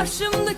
Karşımda